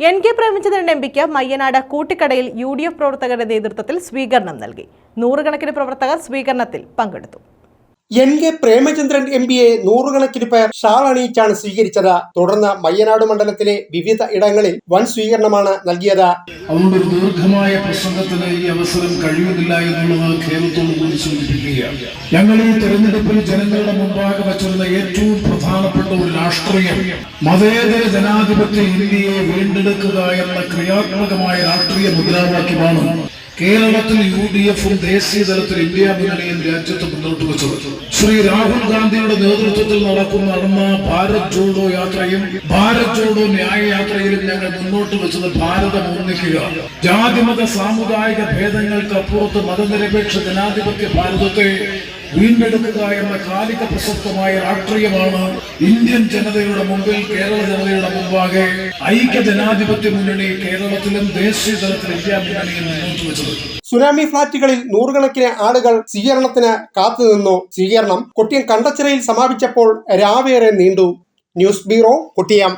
N K Premachandran M പിക്ക് മയ്യനാട് കൂട്ടിക്കടയിൽ U D F പ്രവർത്തകരുടെ നേതൃത്വത്തിൽ സ്വീകരണം നൽകി. നൂറുകണക്കിന് പ്രവർത്തകർ സ്വീകരണത്തിൽ പങ്കെടുത്തു. എൻ കെ പ്രേമചന്ദ്രൻ എം പിയെ നൂറുകണക്കിന് പേർ ഷാൾ അണിയിച്ചാണ് സ്വീകരിച്ചത്. തുടർന്ന് മയ്യനാട് മണ്ഡലത്തിലെ വിവിധ ഇടങ്ങളിൽ വൻ സ്വീകരണമാണ് നൽകിയത്. അതുകൊണ്ട് ഒരു ദീർഘമായ പ്രസംഗത്തിന് ഈ അവസരം കഴിയുന്നില്ല എന്നുള്ളത് ഖേദത്തോടു കൂടി സൂചിപ്പിക്കുകയാണ്. ഞങ്ങൾ ഈ തെരഞ്ഞെടുപ്പിൽ ജനങ്ങളുടെ മുമ്പാകെ വച്ചിരുന്ന ഏറ്റവും പ്രധാനപ്പെട്ട ഒരു രാഷ്ട്രീയം. മതേതര ജനാധിപത്യ ഇന്ത്യയെ വീണ്ടെടുക്കുക എന്ന ക്രിയാത്മകമായ രാഷ്ട്രീയ മുദ്രാവാക്യമാണ് കേരളത്തിൽ യു ഡി എഫും ദേശീയ തലത്തിൽ ഇന്ത്യ മുന്നണിയും രാജ്യത്ത് മുന്നോട്ട് വെച്ചത്. ശ്രീ രാഹുൽ ഗാന്ധിയുടെ നേതൃത്വത്തിൽ നടക്കുന്ന നടന്ന ഭാരത് ജോഡോ യാത്രയും ഭാരത് ജോഡോ ന്യായ യാത്രയിലും ഞങ്ങൾ മുന്നോട്ട് വെച്ചത് ഭാരതം ഒന്നിക്കുക. ജാതിമത സാമുദായിക ഭേദങ്ങൾക്ക് അപ്പുറത്ത് മതനിരപേക്ഷ ജനാധിപത്യ ഭാരതത്തെ വീണ്ടെടുക്കുക എന്ന കാലിക പ്രസക്തമായ രാഷ്ട്രീയമാണ് ഇന്ത്യൻ ജനതയുടെ മുമ്പിൽ കേരള ജനതയുടെ മുമ്പാകെ ഐക്യ ജനാധിപത്യ മുന്നണി കേരളത്തിലും ദേശീയ തലത്തിൽ ഇന്ത്യ മുന്നണിയിൽ മുന്നോട്ട് സുനാമി ഫ്ളാറ്റുകളിൽ നൂറുകണക്കിന് ആളുകൾ സ്വീകരണത്തിന് കാത്തുനിന്നു സ്വീകരണം കൊട്ടിയം കണ്ടച്ചിറയിൽ സമാപിച്ചപ്പോൾ രാവേറെ നീണ്ടു. News bureau Kottiyam.